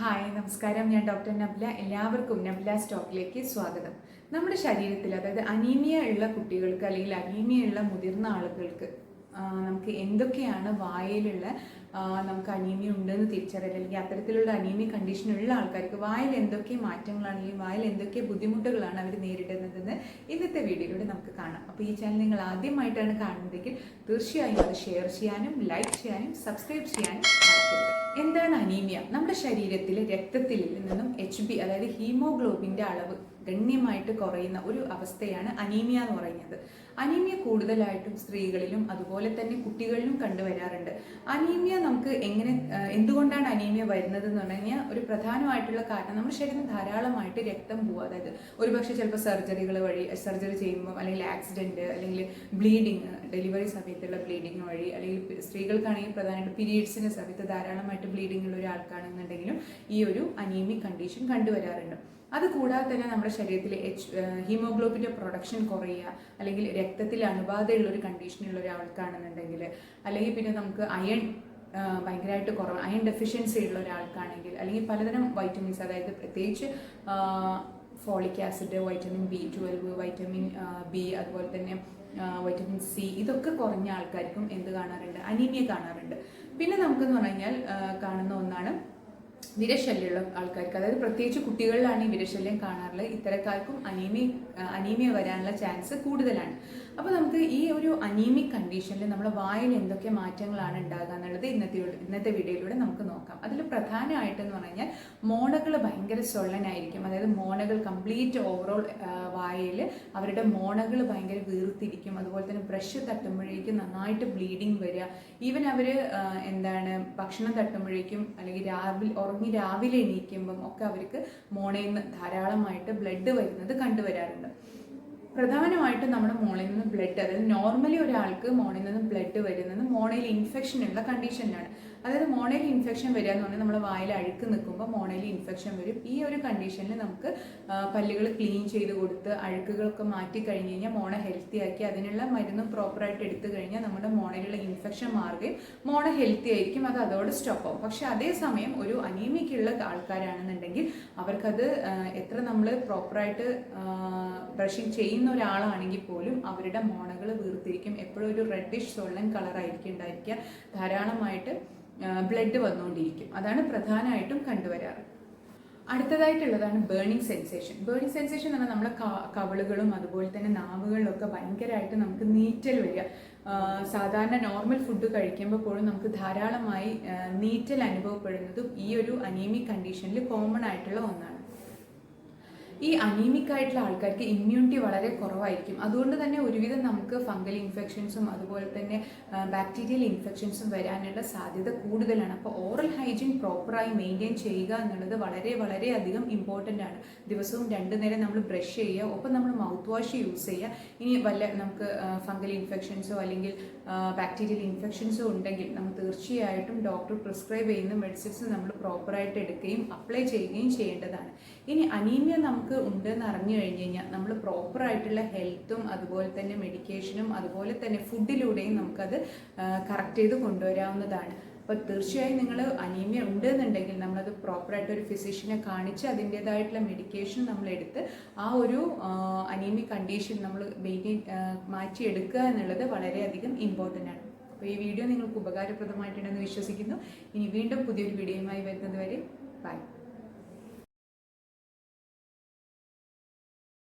Hi നമസ്കാരം. ഞാൻ doctor നബ്ല. എല്ലാവർക്കും നബ്ല സ്റ്റോക്കിലേക്ക് സ്വാഗതം. നമ്മുടെ ശരീരത്തിൽ അതായത് അനീമിയ ഉള്ള കുട്ടികൾക്ക് അല്ലെങ്കിൽ അനീമിയ ഉള്ള മുതിർന്ന ആളുകൾക്ക് നമുക്ക് എന്തൊക്കെയാണ് വായയിലുള്ള നമുക്ക് അനീമിയ ഉണ്ടെന്ന് തിരിച്ചറിയാൻ അല്ലെങ്കിൽ അത്തരത്തിലുള്ള അനീമിയ കണ്ടീഷൻ ഉള്ള ആൾക്കാർക്ക് വായിൽ എന്തൊക്കെ മാറ്റങ്ങളാണ് അല്ലെങ്കിൽ വായിൽ എന്തൊക്കെ ബുദ്ധിമുട്ടുകളാണ് അവർ നേരിടുന്നതെന്ന് ഇന്നത്തെ വീഡിയോയിലൂടെ നമുക്ക് കാണാം. അപ്പോൾ ഈ ചാനൽ നിങ്ങൾ ആദ്യമായിട്ടാണ് കാണുന്നതെങ്കിൽ തീർച്ചയായും അത് ഷെയർ ചെയ്യാനും ലൈക്ക് ചെയ്യാനും സബ്സ്ക്രൈബ് ചെയ്യാനും മറക്കരുത്. എന്താണ് അനീമിയ? നമ്മുടെ ശരീരത്തിലെ രക്തത്തിൽ നിന്നും എച്ച് ബി അതായത് ഹീമോഗ്ലോബിന്റെ അളവ് ഗണ്യമായിട്ട് കുറയുന്ന ഒരു അവസ്ഥയാണ് അനീമിയ എന്ന് പറയുന്നത്. അനീമിയ കൂടുതലായിട്ടും സ്ത്രീകളിലും അതുപോലെ തന്നെ കുട്ടികളിലും കണ്ടുവരാറുണ്ട്. അനീമിയ നമുക്ക് എങ്ങനെ എന്തുകൊണ്ടാണ് അനീമിയ വരുന്നത് എന്ന് പറഞ്ഞു കഴിഞ്ഞാൽ ഒരു പ്രധാനമായിട്ടുള്ള കാരണം നമ്മുടെ ശരീരം ധാരാളമായിട്ട് രക്തം പോവുക. അതായത് ഒരുപക്ഷെ ചിലപ്പോൾ സർജറികൾ വഴി സർജറി ചെയ്യുമ്പോൾ അല്ലെങ്കിൽ ആക്സിഡന്റ് അല്ലെങ്കിൽ ബ്ലീഡിങ് ഡെലിവറി സമയത്തുള്ള ബ്ലീഡിങ് വഴി അല്ലെങ്കിൽ സ്ത്രീകൾക്കാണെങ്കിൽ പ്രധാനമായിട്ട് പീരീഡ്സിന്റെ സമയത്ത് ധാരാളമായിട്ട് ബ്ലീഡിംഗ് ഉള്ള ഒരാൾക്കാണെന്നുണ്ടെങ്കിലും ഈ ഒരു അനീമിക് കണ്ടീഷൻ കണ്ടുവരാറുണ്ട്. അത് കൂടാതെ തന്നെ നമ്മുടെ ശരീരത്തിലെ എച്ച് ഹീമോഗ്ലോബിന്റെ പ്രൊഡക്ഷൻ കുറയുക അല്ലെങ്കിൽ രക്തത്തിൽ അണുബാധയുള്ള ഒരു കണ്ടീഷനുള്ള ഒരാൾക്കാണെന്നുണ്ടെങ്കിൽ അല്ലെങ്കിൽ പിന്നെ നമുക്ക് അയൺ ഭയങ്കരമായിട്ട് കുറവ് അയൺ ഡെഫിഷ്യൻസി ഉള്ള ഒരാൾക്കാണെങ്കിൽ അല്ലെങ്കിൽ പലതരം വൈറ്റമിൻസ് അതായത് പ്രത്യേകിച്ച് folic acid vitamin B twelve vitamin B അതുപോലെ തന്നെ വൈറ്റമിൻ സി ഇതൊക്കെ കുറഞ്ഞ ആൾക്കാർക്കും എന്ത് കാണാറുണ്ട്? അനീമിയ കാണാറുണ്ട്. പിന്നെ നമുക്കെന്ന് പറഞ്ഞു കഴിഞ്ഞാൽ കാണുന്ന ഒന്നാണ് വിരശല്യമുള്ള ആൾക്കാർക്ക് അതായത് പ്രത്യേകിച്ച് കുട്ടികളിലാണ് ഈ വിരശല്യം കാണാറുള്ളത്. ഇത്തരക്കാർക്കും അനീമിയ അനീമിയ വരാനുള്ള ചാൻസ് കൂടുതലാണ്. അപ്പോൾ നമുക്ക് ഈ ഒരു അനീമിക് കണ്ടീഷനിൽ നമ്മുടെ വായിൽ എന്തൊക്കെ മാറ്റങ്ങളാണ് ഉണ്ടാകുക എന്നുള്ളത് ഇന്നത്തെ ഇന്നത്തെ വീഡിയോയിലൂടെ നമുക്ക് നോക്കാം. അതിൽ പ്രധാനമായിട്ടെന്ന് പറഞ്ഞു കഴിഞ്ഞാൽ മോണകൾ ഭയങ്കര സൊള്ളനായിരിക്കും അതായത് മോണകൾ കംപ്ലീറ്റ് ഓവറോൾ വായിൽ അവരുടെ മോണകൾ ഭയങ്കര വീർത്തിരിക്കും. അതുപോലെ തന്നെ ബ്രഷ് തട്ടുമ്പോഴേക്കും നന്നായിട്ട് ബ്ലീഡിങ് വരിക. ഈവൻ അവർ എന്താണ് ഭക്ഷണം തട്ടുമ്പോഴേക്കും അല്ലെങ്കിൽ രാവിലെ ഉറങ്ങി രാവിലെ എണീക്കുമ്പം ഒക്കെ അവർക്ക് മോണയിൽ നിന്ന് ധാരാളമായിട്ട് ബ്ലഡ് വരുന്നത് കണ്ടുവരാറുണ്ട് പ്രധാനമായിട്ടും നമ്മുടെ മോണിൽ നിന്ന് ബ്ലഡ് അതായത് നോർമലി ഒരാൾക്ക് മോണിൽ നിന്ന് ബ്ലഡ് വരുന്നത് മോണയിൽ ഇൻഫെക്ഷൻ ഉള്ള കണ്ടീഷനിലാണ് അതായത് മോണയിൽ ഇൻഫെക്ഷൻ വരിക എന്ന് പറഞ്ഞാൽ നമ്മുടെ വായിൽ അഴുക്ക് നിൽക്കുമ്പോൾ മോണയിൽ ഇൻഫെക്ഷൻ വരും. ഈ ഒരു കണ്ടീഷനിൽ നമുക്ക് പല്ലുകൾ ക്ലീൻ ചെയ്ത് കൊടുത്ത് അഴുക്കുകളൊക്കെ മാറ്റി കഴിഞ്ഞ് കഴിഞ്ഞാൽ മോണ ഹെൽത്തി ആക്കി അതിനുള്ള മരുന്നും പ്രോപ്പറായിട്ട് എടുത്തു കഴിഞ്ഞാൽ നമ്മുടെ മോണയിലുള്ള ഇൻഫെക്ഷൻ മാറുകയും മോണ ഹെൽത്തി ആയിരിക്കും അത് അതോടെ സ്റ്റോപ്പ് ആവും. പക്ഷെ അതേസമയം ഒരു അനീമിക്കുള്ള ആൾക്കാരാണെന്നുണ്ടെങ്കിൽ അവർക്കത് എത്ര നമ്മൾ പ്രോപ്പറായിട്ട് ബ്രഷിങ് ചെയ്യുന്ന ഒരാളാണെങ്കിൽ പോലും അവരുടെ മോണകൾ വീർത്തിരിക്കും. എപ്പോഴും ഒരു റെഡിഷ് സോളൻ കളറായിരിക്കും ഉണ്ടായിരിക്കുക ധാരാളമായിട്ട് ബ്ലഡ് വന്നുകൊണ്ടിരിക്കും. അതാണ് പ്രധാനമായിട്ടും കണ്ടുവരാറ്. അടുത്തതായിട്ടുള്ളതാണ് ബേണിംഗ് സെൻസേഷൻ ബേണിംഗ് സെൻസേഷൻ എന്ന് പറഞ്ഞാൽ നമ്മുടെ കവിളുകളും അതുപോലെ തന്നെ നാവുകളിലൊക്കെ ഭയങ്കരമായിട്ട് നമുക്ക് നീറ്റൽ വരിക. സാധാരണ നോർമൽ ഫുഡ് കഴിക്കുമ്പോൾ പോലും നമുക്ക് ധാരാളമായി നീറ്റൽ അനുഭവപ്പെടുന്നതും ഈ ഒരു അനീമിക് കണ്ടീഷനിൽ കോമൺ ആയിട്ടുള്ള ഒന്നാണ്. ഈ അനീമിക് ആയിട്ടുള്ള ആൾക്കാർക്ക് ഇമ്മ്യൂണിറ്റി വളരെ കുറവായിരിക്കും. അതുകൊണ്ട് തന്നെ ഒരുവിധം നമുക്ക് ഫംഗൽ ഇൻഫെക്ഷൻസും അതുപോലെ തന്നെ ബാക്ടീരിയൽ ഇൻഫെക്ഷൻസും വരാനുള്ള സാധ്യത കൂടുതലാണ്. അപ്പോൾ ഓറൽ ഹൈജീൻ പ്രോപ്പറായി മെയിന്റെയിൻ ചെയ്യുക എന്നുള്ളത് വളരെ വളരെ അധികം ഇമ്പോർട്ടന്റ് ആണ്. ദിവസവും രണ്ടു നേരം നമ്മൾ ബ്രഷ് ചെയ്യുക ഒപ്പം നമ്മൾ മൗത്ത് വാഷ് യൂസ് ചെയ്യുക. ഇനി വല്ല നമുക്ക് ഫംഗൽ ഇൻഫെക്ഷൻസോ അല്ലെങ്കിൽ ബാക്ടീരിയൽ ഇൻഫെക്ഷൻസോ ഉണ്ടെങ്കിൽ നമ്മൾ തീർച്ചയായിട്ടും ഡോക്ടർ പ്രിസ്ക്രൈബ് ചെയ്യുന്ന മെഡിസിൻസ് നമ്മൾ പ്രോപ്പറായിട്ട് എടുക്കുകയും അപ്ലൈ ചെയ്യുകയും ചെയ്യേണ്ടതാണ്. ഇനി അനീമിയ നമുക്ക് ഉണ്ടെന്ന് അറിഞ്ഞു കഴിഞ്ഞ് കഴിഞ്ഞാൽ നമ്മൾ പ്രോപ്പർ ആയിട്ടുള്ള ഹെൽത്തും അതുപോലെ തന്നെ മെഡിക്കേഷനും അതുപോലെ തന്നെ ഫുഡിലൂടെയും നമുക്കത് കറക്റ്റ് ചെയ്ത് കൊണ്ടുവരാവുന്നതാണ്. അപ്പോൾ തീർച്ചയായും നിങ്ങൾ അനീമിയ ഉണ്ട് എന്നുണ്ടെങ്കിൽ നമ്മളത് പ്രോപ്പറായിട്ട് ഒരു ഫിസിഷ്യനെ കാണിച്ച് അതിന്റെതായിട്ടുള്ള മെഡിക്കേഷൻ നമ്മൾ എടുത്ത് ആ ഒരു അനീമിയ കണ്ടീഷൻ നമ്മൾ മെയിന്റെയിൻ മാറ്റിയെടുക്കുക എന്നുള്ളത് വളരെയധികം ഇമ്പോർട്ടന്റ് ആണ്. അപ്പോൾ ഈ വീഡിയോ നിങ്ങൾക്ക് ഉപകാരപ്രദമായിട്ടുണ്ടെന്ന് വിശ്വസിക്കുന്നു. ഇനി വീണ്ടും പുതിയൊരു വീഡിയോയുമായി വരുന്നത് വരെ ബൈ